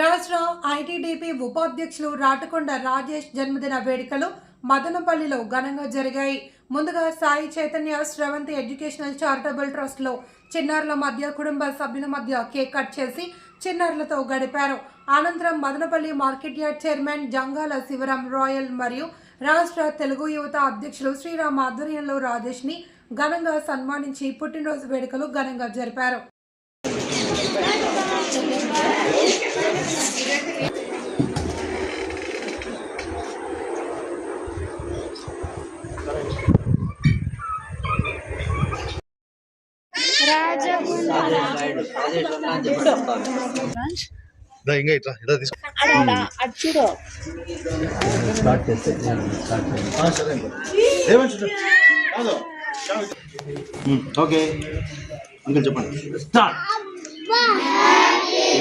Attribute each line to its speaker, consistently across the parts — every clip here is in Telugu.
Speaker 1: రాష్ట్ర ఐటీడీపీ ఉపాధ్యక్షులు రాటకొండ రాజేష్ జన్మదిన వేడుకలు మదనపల్లిలో ఘనంగా జరిగాయి. ముందుగా సాయి చైతన్య శ్రవంతి ఎడ్యుకేషనల్ చారిటబుల్ ట్రస్ట్లో చిన్నారుల మధ్య కుటుంబ సభ్యుల మధ్య కేక్ కట్ చేసి చిన్నారులతో గడిపారు. అనంతరం Madanapalle market yard chairman Jangala Sivaram Rayal మరియు రాష్ట్ర తెలుగు యువత అధ్యక్షులు శ్రీరామ్ ఆధ్వర్యంలో రాజేష్ని ఘనంగా సన్మానించి పుట్టినరోజు వేడుకలు ఘనంగా జరిపారు.
Speaker 2: ఇంకా ఇట్లా ఇదా తీసుకో
Speaker 3: అచ్చుడు
Speaker 4: స్టార్ట్ చేస్తే నేను స్టార్ట్ చేస్తాను
Speaker 2: సరే ఏమంటారు కాదు ఓకే అంకల్ చెప్పండి స్టార్ట్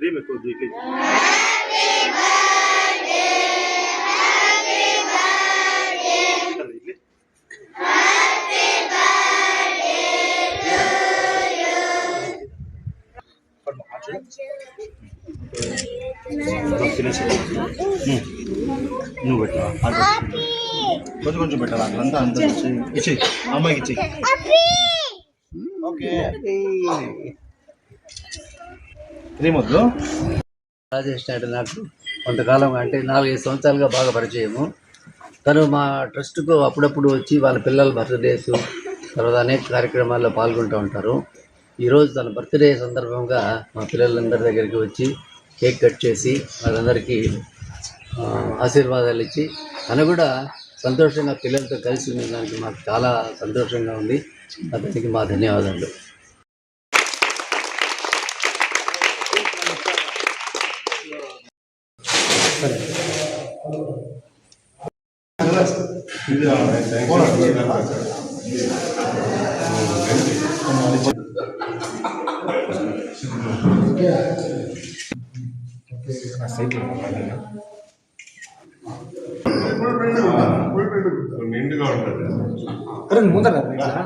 Speaker 2: క్రీమ్ ఎక్కువ దీకి నువ్వు పెట్టా కొంచెం కొంచెం పెట్టాలి అట్లంతా అంత ఇచ్చి ఇచ్చి అమ్మాయికి ఇచ్చి ఓకే శ్రీముద్దు
Speaker 4: రాజేష్ నాయుడు నాకు కొంతకాలం అంటే నాలుగైదు సంవత్సరాలుగా బాగా పరిచయము. తను మా ట్రస్ట్కు అప్పుడప్పుడు వచ్చి వాళ్ళ పిల్లల బర్త్డేస్ తర్వాత అనేక కార్యక్రమాల్లో పాల్గొంటూ ఉంటారు. ఈరోజు తన బర్త్డే సందర్భంగా మా పిల్లలందరి దగ్గరికి వచ్చి కేక్ కట్ చేసి వాళ్ళందరికీ ఆశీర్వాదాలు ఇచ్చి తను కూడా సంతోషంగా పిల్లలతో కలిసి ఉండడానికి మాకు చాలా సంతోషంగా ఉంది. అతనికి మా ధన్యవాదాలు.
Speaker 5: నిండుగా ఉంటుంది
Speaker 2: ఉన్నా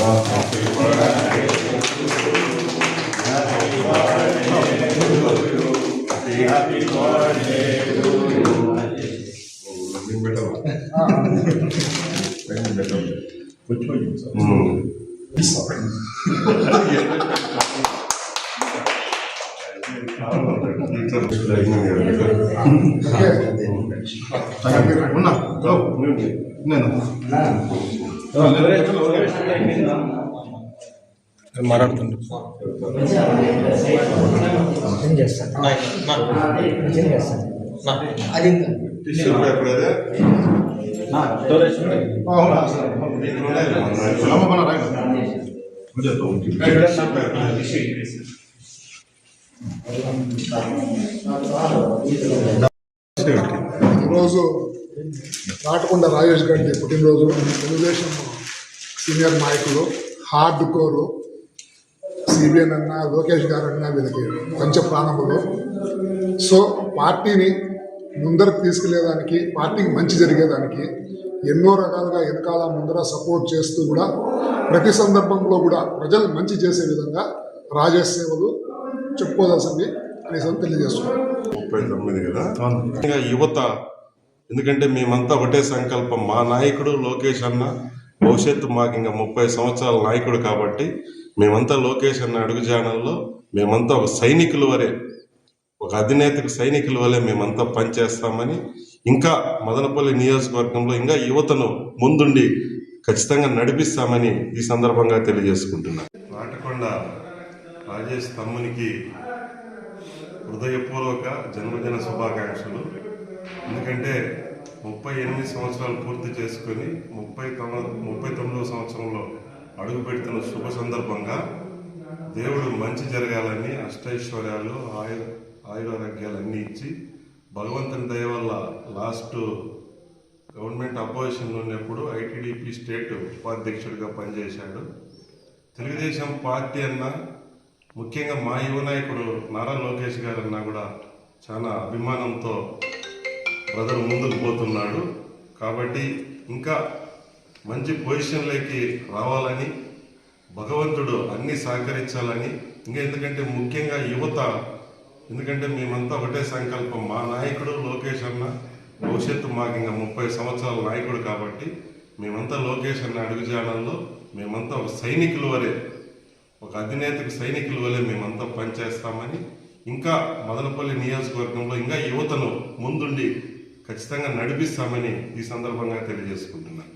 Speaker 2: ఓ, నేను మాట్లాడుతుండ్రు
Speaker 5: టిష్యూ పేపర్ అదే.
Speaker 6: ఈరోజు నాటకొండ రాజేష్ గారి పుట్టినరోజు. తెలుగుదేశం సీనియర్ నాయకులు హార్డ్ కోరు సిబిఎన్ అన్న లోకేష్ గారు అన్న వీళ్ళకి పంచ ప్రాణములు సో పార్టీని ముందరకు తీసుకెళ్ళేదానికి పార్టీకి మంచి జరిగేదానికి ఎన్నో రకాలుగా వెనకాల ముందర సపోర్ట్ చేస్తూ కూడా ప్రతి సందర్భంలో కూడా ప్రజలకు మంచి చేసే విధంగా రాజేష్ సేవలు చెప్పుకోవాల్సింది అనేసి తెలియజేస్తున్నాను.
Speaker 5: ముప్పై తొమ్మిది కదా? ఇంకా యువత ఎందుకంటే మేమంతా ఒకటే సంకల్పం మా నాయకుడు లోకేష్ అన్న భవిష్యత్తు మాకు ఇంకా ముప్పై సంవత్సరాల నాయకుడు కాబట్టి మేమంతా లోకేష్ అన్న అడుగుజాడల్లో మేమంతా ఒక సైనికుల వరే ఒక అధినేతకు సైనికుల వలె మేమంతా పనిచేస్తామని ఇంకా మదనపల్లి నియోజకవర్గంలో ఇంకా యువతను ముందుండి ఖచ్చితంగా నడిపిస్తామని ఈ సందర్భంగా తెలియజేసుకుంటున్నాను నాటకొండ రాజేష్ తమ్మునికి హృదయపూర్వక జన్మదిన శుభాకాంక్షలు. ఎందుకంటే ముప్పై ఎనిమిది సంవత్సరాలు పూర్తి చేసుకొని ముప్పై తొమ్మిది ముప్పై తొమ్మిదవ సంవత్సరంలో అడుగు పెడుతున్న శుభ సందర్భంగా దేవుడు మంచి జరగాలని అష్టైశ్వర్యాలు ఆయు ఆయురారోగ్యాలు అన్నీ ఇచ్చి భగవంతుని దయ వల్ల లాస్ట్ గవర్నమెంట్ అపోజిషన్లో ఉన్నప్పుడు ఐటీడీపీ స్టేట్ ఉపాధ్యక్షుడిగా పనిచేశాడు. తెలుగుదేశం పార్టీ అన్న ముఖ్యంగా మా యువ నాయకుడు నారా లోకేష్ గారు అన్నా కూడా చాలా అభిమానంతో బ్రదర్ ముందుకు పోతున్నాడు. కాబట్టి ఇంకా మంచి పొజిషన్లోకి రావాలని భగవంతుడు అన్ని సహకరించాలని ఇంకా ఎందుకంటే ముఖ్యంగా యువత ఎందుకంటే మేమంతా ఒకటే సంకల్పం. మా నాయకుడు లోకేష్ అన్న భవిష్యత్తు మాకు ఇంకా ముప్పై సంవత్సరాల నాయకుడు కాబట్టి మేమంతా లోకేష్ అన్న అడుగుజాడల్లో మేమంతా ఒక సైనికులు వలె ఒక అధినేతకు సైనికుల వలె మేమంతా పనిచేస్తామని ఇంకా మదనపల్లి నియోజకవర్గంలో ఇంకా యువతను ముందుండి ఖచ్చితంగా నడిపిస్తామని ఈ సందర్భంగా తెలియజేసుకుంటున్నాను.